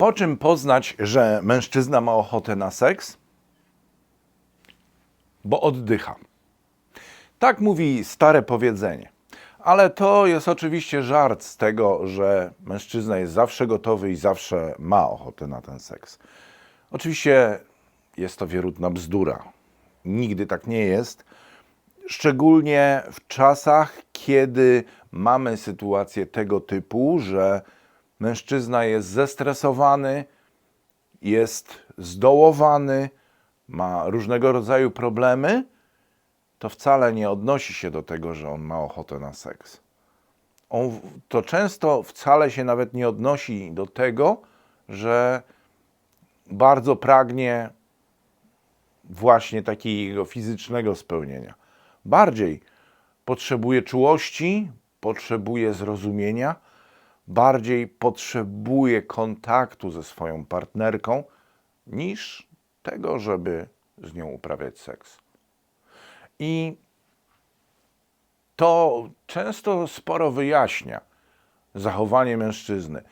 Po czym poznać, że mężczyzna ma ochotę na seks? Bo oddycha. Tak mówi stare powiedzenie. Ale to jest oczywiście żart z tego, że mężczyzna jest zawsze gotowy i zawsze ma ochotę na ten seks. Oczywiście jest to wierutna bzdura. Nigdy tak nie jest. Szczególnie w czasach, kiedy mamy sytuację tego typu, że mężczyzna jest zestresowany, jest zdołowany, ma różnego rodzaju problemy, to wcale nie odnosi się do tego, że on ma ochotę na seks. On, to często wcale się nawet nie odnosi do tego, że bardzo pragnie właśnie takiego fizycznego spełnienia. Bardziej potrzebuje czułości, potrzebuje zrozumienia, bardziej potrzebuje kontaktu ze swoją partnerką niż tego, żeby z nią uprawiać seks. I to często sporo wyjaśnia zachowanie mężczyzny.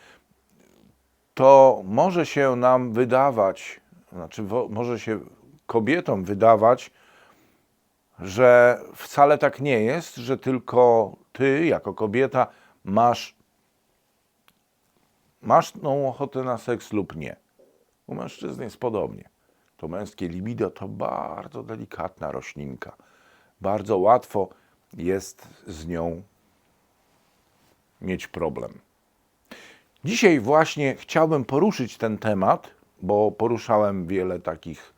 To może się nam wydawać, znaczy może się kobietom wydawać, że wcale tak nie jest, że tylko ty, jako kobieta, masz, masz tą ochotę na seks lub nie. U mężczyzn jest podobnie. To męskie libido to bardzo delikatna roślinka. Bardzo łatwo jest z nią mieć problem. Dzisiaj właśnie chciałbym poruszyć ten temat, bo poruszałem wiele takich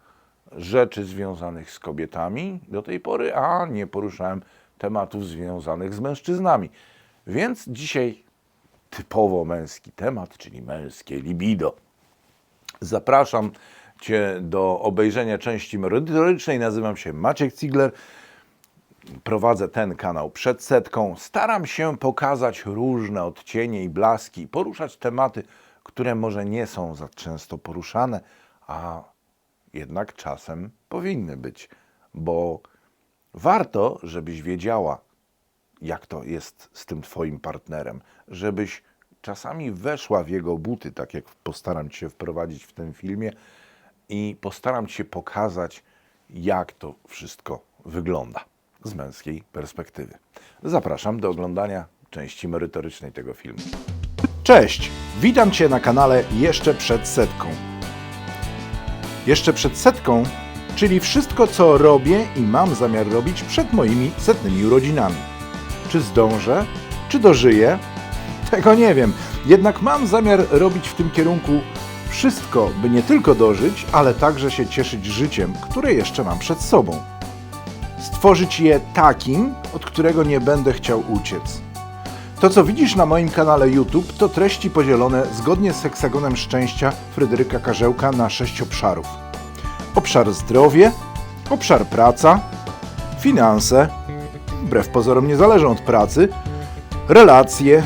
rzeczy związanych z kobietami do tej pory, a nie poruszałem tematów związanych z mężczyznami. Więc dzisiaj typowo męski temat, czyli męskie libido. Zapraszam Cię do obejrzenia części merytorycznej. Nazywam się Maciek Cigler. Prowadzę ten kanał przed setką. Staram się pokazać różne odcienie i blaski, poruszać tematy, które może nie są za często poruszane, a jednak czasem powinny być, bo warto, żebyś wiedziała, jak to jest z tym Twoim partnerem, żebyś czasami weszła w jego buty, tak jak postaram Cię wprowadzić w tym filmie i postaram Cię pokazać, jak to wszystko wygląda z męskiej perspektywy. Zapraszam do oglądania części merytorycznej tego filmu. Cześć, witam Cię na kanale Jeszcze przed setką. Jeszcze przed setką, czyli wszystko, co robię i mam zamiar robić przed moimi setnymi urodzinami. Czy zdążę? Czy dożyję? Tego nie wiem. Jednak mam zamiar robić w tym kierunku wszystko, by nie tylko dożyć, ale także się cieszyć życiem, które jeszcze mam przed sobą. Stworzyć je takim, od którego nie będę chciał uciec. To, co widzisz na moim kanale YouTube, to treści podzielone zgodnie z heksagonem szczęścia Fryderyka Karzełka na sześć obszarów. Obszar zdrowie, obszar praca, finanse, wbrew pozorom nie zależą od pracy, relacje,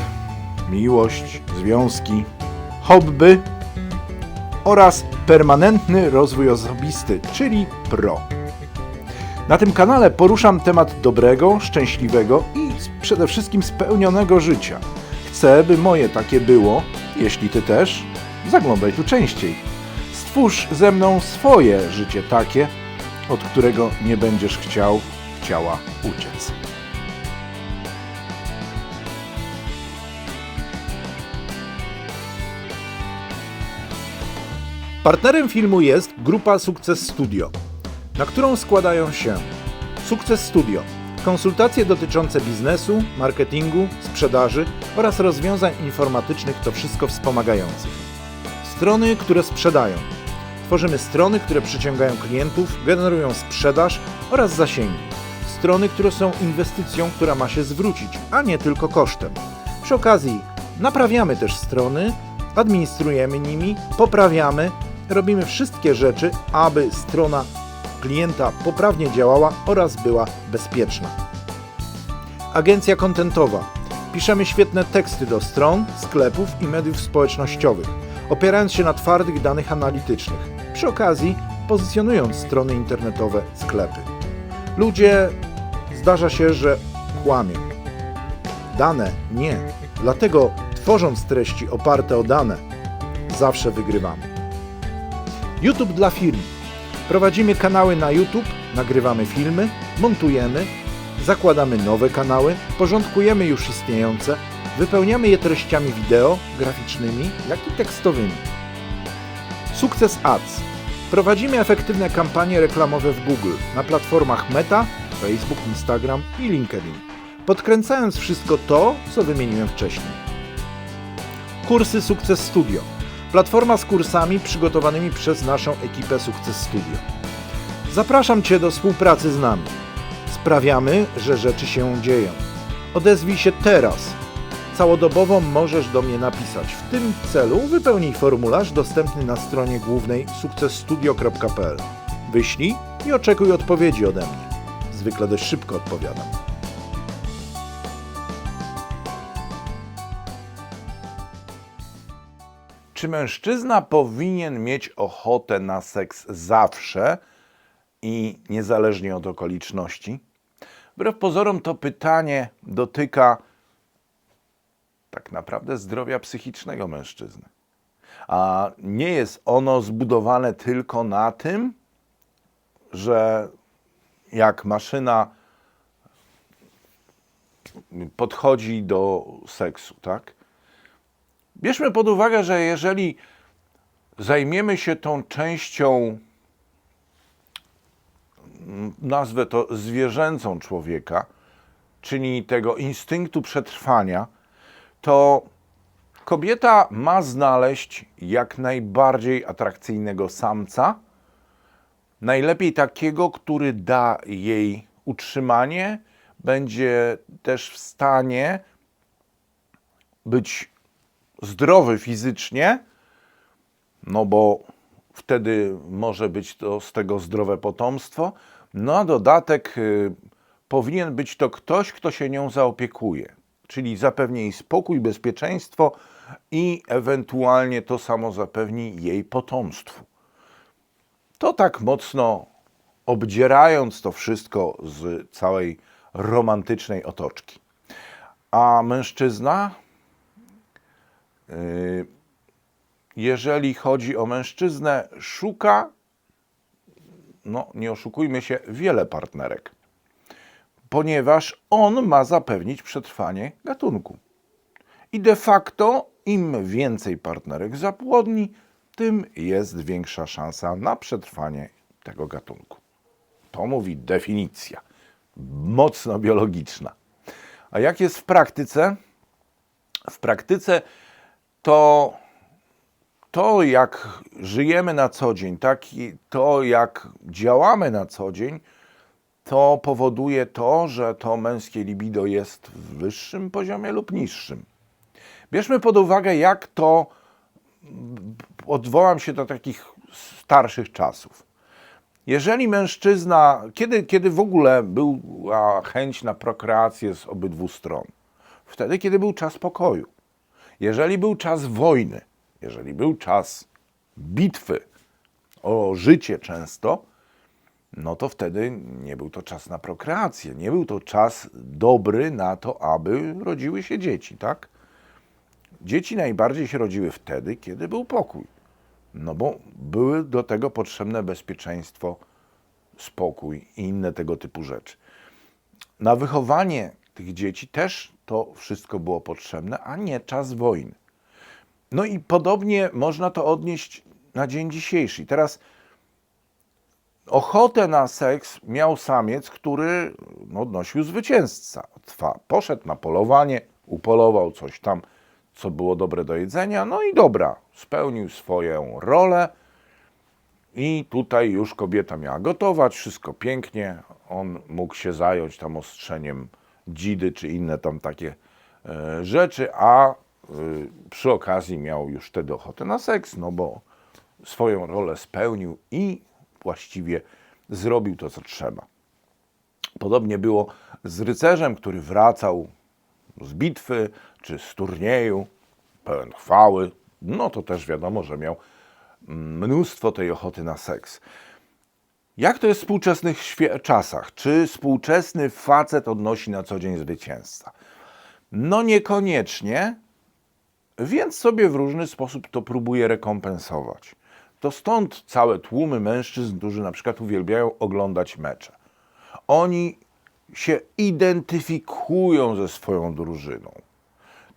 miłość, związki, hobby oraz permanentny rozwój osobisty, czyli PRO. Na tym kanale poruszam temat dobrego, szczęśliwego i przede wszystkim spełnionego życia. Chcę, by moje takie było, jeśli ty też, zaglądaj tu częściej. Stwórz ze mną swoje życie takie, od którego nie będziesz chciał, chciała uciec. Partnerem filmu jest grupa Sukces Studio, na którą składają się Sukces Studio, konsultacje dotyczące biznesu, marketingu, sprzedaży oraz rozwiązań informatycznych, to wszystko wspomagających. Strony, które sprzedają. Tworzymy strony, które przyciągają klientów, generują sprzedaż oraz zasięgi. Strony, które są inwestycją, która ma się zwrócić, a nie tylko kosztem. Przy okazji naprawiamy też strony, administrujemy nimi, poprawiamy, robimy wszystkie rzeczy, aby strona klienta poprawnie działała oraz była bezpieczna. Agencja kontentowa. Piszemy świetne teksty do stron, sklepów i mediów społecznościowych, opierając się na twardych danych analitycznych. Przy okazji pozycjonując strony internetowe, sklepy. Ludzie zdarza się, że kłamią. Dane nie. Dlatego tworząc treści oparte o dane, zawsze wygrywamy. YouTube dla firm. Prowadzimy kanały na YouTube, nagrywamy filmy, montujemy, zakładamy nowe kanały, porządkujemy już istniejące, wypełniamy je treściami wideo, graficznymi, jak i tekstowymi. Sukces Ads. Prowadzimy efektywne kampanie reklamowe w Google na platformach Meta, Facebook, Instagram i LinkedIn, podkręcając wszystko to, co wymieniłem wcześniej. Kursy Sukces Studio. Platforma z kursami przygotowanymi przez naszą ekipę Sukces Studio. Zapraszam Cię do współpracy z nami. Sprawiamy, że rzeczy się dzieją. Odezwij się teraz. Całodobowo możesz do mnie napisać. W tym celu wypełnij formularz dostępny na stronie głównej sukcesstudio.pl. Wyślij i oczekuj odpowiedzi ode mnie. Zwykle dość szybko odpowiadam. Czy mężczyzna powinien mieć ochotę na seks zawsze i niezależnie od okoliczności? Wbrew pozorom to pytanie dotyka tak naprawdę zdrowia psychicznego mężczyzny. A nie jest ono zbudowane tylko na tym, że jak maszyna podchodzi do seksu, tak? Bierzmy pod uwagę, że jeżeli zajmiemy się tą częścią, nazwę to zwierzęcą człowieka, czyli tego instynktu przetrwania, to kobieta ma znaleźć jak najbardziej atrakcyjnego samca, najlepiej takiego, który da jej utrzymanie, będzie też w stanie być zdrowy fizycznie, no bo wtedy może być to z tego zdrowe potomstwo. No a dodatek y, powinien być to ktoś, kto się nią zaopiekuje, czyli zapewni jej spokój, bezpieczeństwo i ewentualnie to samo zapewni jej potomstwu. To tak mocno obdzierając to wszystko z całej romantycznej otoczki. A mężczyzna jeżeli chodzi o mężczyznę, szuka, no nie oszukujmy się, wiele partnerek, ponieważ on ma zapewnić przetrwanie gatunku. I de facto, im więcej partnerek zapłodni, tym jest większa szansa na przetrwanie tego gatunku. To mówi definicja, mocno biologiczna. A jak jest w praktyce? W praktyce to to, jak żyjemy na co dzień, tak i to, jak działamy na co dzień, to powoduje to, że to męskie libido jest w wyższym poziomie lub niższym. Bierzmy pod uwagę, jak to odwołam się do takich starszych czasów. Jeżeli mężczyzna, kiedy, kiedy w ogóle była chęć na prokreację z obydwu stron? Wtedy, kiedy był czas pokoju. Jeżeli był czas wojny, jeżeli był czas bitwy o życie często, no to wtedy nie był to czas na prokreację, nie był to czas dobry na to, aby rodziły się dzieci, tak? Dzieci najbardziej się rodziły wtedy, kiedy był pokój. No bo były do tego potrzebne bezpieczeństwo, spokój i inne tego typu rzeczy. Na wychowanie tych dzieci też to wszystko było potrzebne, a nie czas wojny. No i podobnie można to odnieść na dzień dzisiejszy. Teraz ochotę na seks miał samiec, który no, odnosił zwycięzca. Poszedł na polowanie, upolował coś tam, co było dobre do jedzenia, no i dobra, spełnił swoją rolę. I tutaj już kobieta miała gotować, wszystko pięknie. On mógł się zająć tam ostrzeniem dzidy czy inne tam takie e, rzeczy, a e, przy okazji miał już wtedy ochotę na seks, no bo swoją rolę spełnił i właściwie zrobił to, co trzeba. Podobnie było z rycerzem, który wracał z bitwy czy z turnieju, pełen chwały. No to też wiadomo, że miał mnóstwo tej ochoty na seks. Jak to jest w współczesnych czasach? Czy współczesny facet odnosi na co dzień zwycięzca? No niekoniecznie, więc sobie w różny sposób to próbuje rekompensować. To stąd całe tłumy mężczyzn, którzy na przykład uwielbiają oglądać mecze. Oni się identyfikują ze swoją drużyną.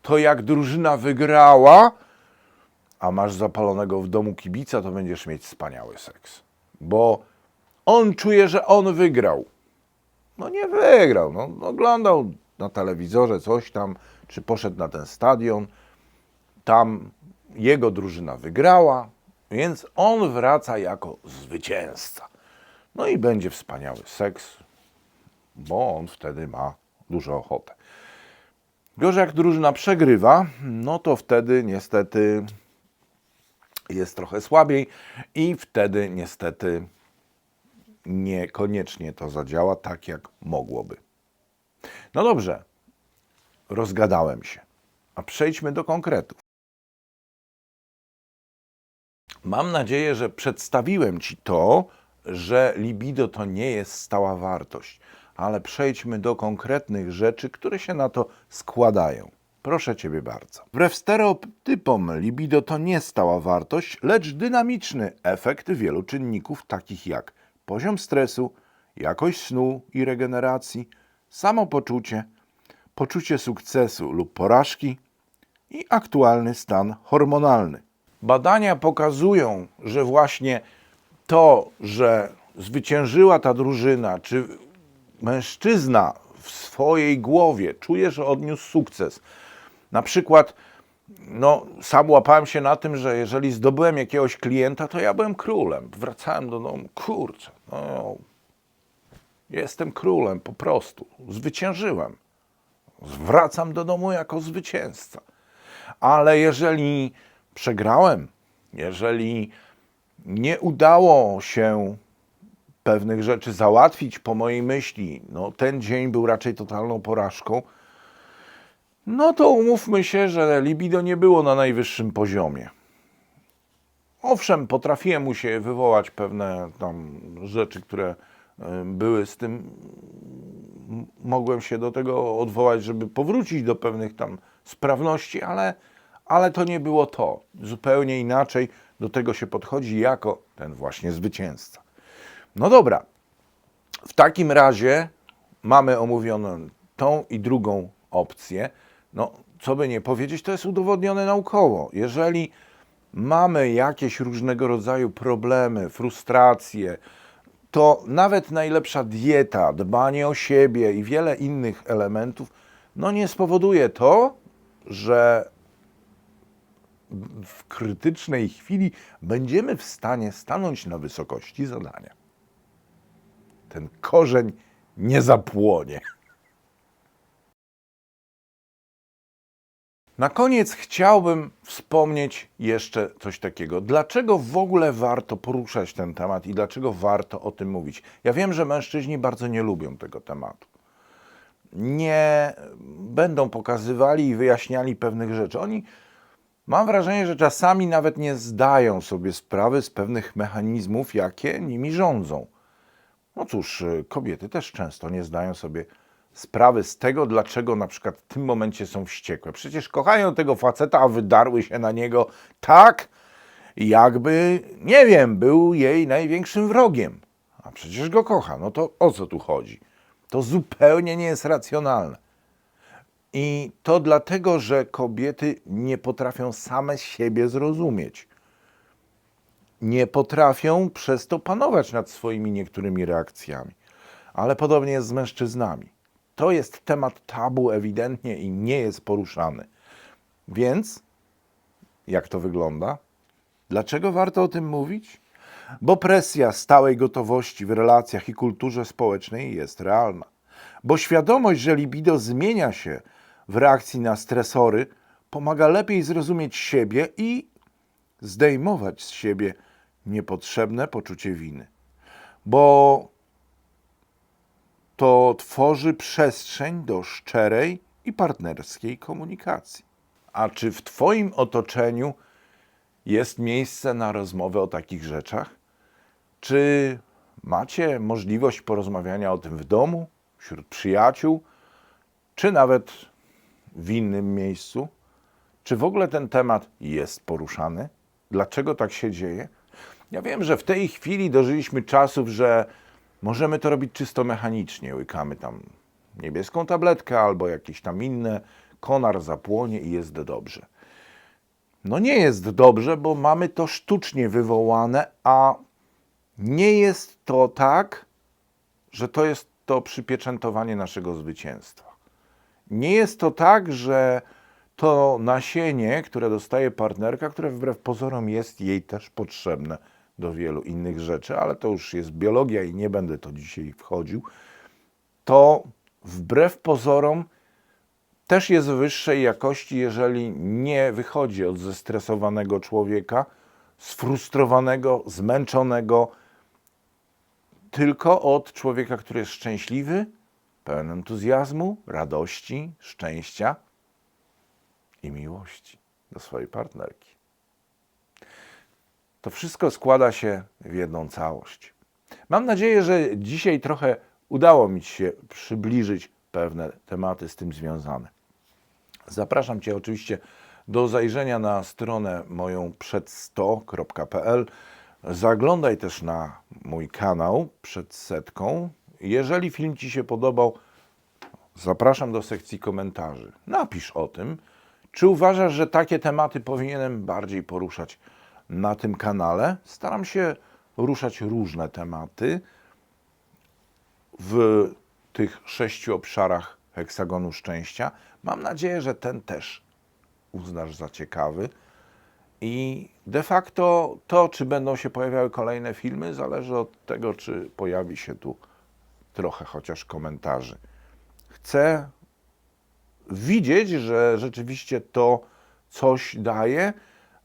To jak drużyna wygrała, a masz zapalonego w domu kibica, to będziesz mieć wspaniały seks. Bo on czuje, że on wygrał. No nie wygrał. No, oglądał na telewizorze coś tam, czy poszedł na ten stadion. Tam jego drużyna wygrała, więc on wraca jako zwycięzca. No i będzie wspaniały seks, bo on wtedy ma dużo ochotę. Gorzej jak drużyna przegrywa, no to wtedy niestety jest trochę słabiej i wtedy niestety niekoniecznie to zadziała tak, jak mogłoby. No dobrze, rozgadałem się, a przejdźmy do konkretów. Mam nadzieję, że przedstawiłem Ci to, że libido to nie jest stała wartość, ale przejdźmy do konkretnych rzeczy, które się na to składają. Proszę Ciebie bardzo. Wbrew stereotypom, libido to nie stała wartość, lecz dynamiczny efekt wielu czynników, takich jak poziom stresu, jakość snu i regeneracji, samopoczucie, poczucie sukcesu lub porażki i aktualny stan hormonalny. Badania pokazują, że właśnie to, że zwyciężyła ta drużyna, czy mężczyzna w swojej głowie czuje, że odniósł sukces. Na przykład, no, sam łapałem się na tym, że jeżeli zdobyłem jakiegoś klienta, to ja byłem królem. Wracałem do domu, kurczę, no, jestem królem po prostu. Zwyciężyłem. Wracam do domu jako zwycięzca. Ale jeżeli przegrałem, jeżeli nie udało się pewnych rzeczy załatwić po mojej myśli, no ten dzień był raczej totalną porażką, no to umówmy się, że libido nie było na najwyższym poziomie. Owszem, potrafiłem mu się wywołać pewne tam rzeczy, które y, były z tym, mogłem się do tego odwołać, żeby powrócić do pewnych tam sprawności, ale, ale to nie było to. Zupełnie inaczej do tego się podchodzi jako ten właśnie zwycięzca. No dobra, w takim razie mamy omówioną tą i drugą opcję. No, co by nie powiedzieć, to jest udowodnione naukowo. Jeżeli mamy jakieś różnego rodzaju problemy, frustracje, to nawet najlepsza dieta, dbanie o siebie i wiele innych elementów, no nie spowoduje to, że w krytycznej chwili będziemy w stanie stanąć na wysokości zadania. Ten korzeń nie zapłonie. Na koniec chciałbym wspomnieć jeszcze coś takiego. Dlaczego w ogóle warto poruszać ten temat i dlaczego warto o tym mówić? Ja wiem, że mężczyźni bardzo nie lubią tego tematu. Nie będą pokazywali i wyjaśniali pewnych rzeczy. Oni, mam wrażenie, że czasami nawet nie zdają sobie sprawy z pewnych mechanizmów, jakie nimi rządzą. No cóż, y, kobiety też często nie zdają sobie sprawy z tego, dlaczego na przykład w tym momencie są wściekłe. Przecież kochają tego faceta, a wydarły się na niego tak, jakby, nie wiem, był jej największym wrogiem. A przecież go kocha. No to o co tu chodzi? To zupełnie nie jest racjonalne. I to dlatego, że kobiety nie potrafią same siebie zrozumieć nie potrafią przez to panować nad swoimi niektórymi reakcjami. Ale podobnie jest z mężczyznami. To jest temat tabu ewidentnie i nie jest poruszany. Więc jak to wygląda? Dlaczego warto o tym mówić? Bo presja stałej gotowości w relacjach i kulturze społecznej jest realna. Bo świadomość, że libido zmienia się w reakcji na stresory, pomaga lepiej zrozumieć siebie i zdejmować z siebie niepotrzebne poczucie winy. Bo to tworzy przestrzeń do szczerej i partnerskiej komunikacji. A czy w Twoim otoczeniu jest miejsce na rozmowę o takich rzeczach? Czy macie możliwość porozmawiania o tym w domu, wśród przyjaciół, czy nawet w innym miejscu? Czy w ogóle ten temat jest poruszany? Dlaczego tak się dzieje? Ja wiem, że w tej chwili dożyliśmy czasów, że możemy to robić czysto mechanicznie. Łykamy tam niebieską tabletkę albo jakieś tam inne, konar zapłonie i jest dobrze. No nie jest dobrze, bo mamy to sztucznie wywołane, a nie jest to tak, że to jest to przypieczętowanie naszego zwycięstwa. Nie jest to tak, że to nasienie, które dostaje partnerka, które wbrew pozorom jest jej też potrzebne do wielu innych rzeczy, ale to już jest biologia i nie będę to dzisiaj wchodził, to wbrew pozorom też jest wyższej jakości, jeżeli nie wychodzi od zestresowanego człowieka, sfrustrowanego, zmęczonego, tylko od człowieka, który jest szczęśliwy, pełen entuzjazmu, radości, szczęścia i miłości do swojej partnerki. To wszystko składa się w jedną całość. Mam nadzieję, że dzisiaj trochę udało mi się przybliżyć pewne tematy z tym związane. Zapraszam Cię oczywiście do zajrzenia na stronę moją przed100.pl. Zaglądaj też na mój kanał przed setką. Jeżeli film Ci się podobał, zapraszam do sekcji komentarzy. Napisz o tym, czy uważasz, że takie tematy powinienem bardziej poruszać na tym kanale. Staram się ruszać różne tematy w tych sześciu obszarach heksagonu szczęścia. Mam nadzieję, że ten też uznasz za ciekawy. I de facto to, czy będą się pojawiały kolejne filmy, zależy od tego, czy pojawi się tu trochę chociaż komentarzy. Chcę widzieć, że rzeczywiście to coś daje,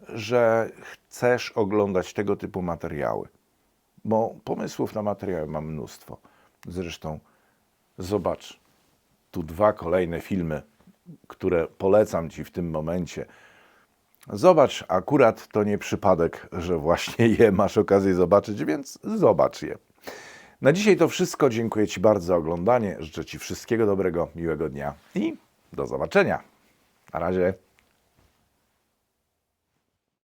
że chcesz oglądać tego typu materiały. Bo pomysłów na materiały mam mnóstwo. Zresztą zobacz, tu dwa kolejne filmy, które polecam Ci w tym momencie. Zobacz, akurat to nie przypadek, że właśnie je masz okazję zobaczyć, więc zobacz je. Na dzisiaj to wszystko. Dziękuję Ci bardzo za oglądanie. Życzę Ci wszystkiego dobrego, miłego dnia i do zobaczenia. Na razie.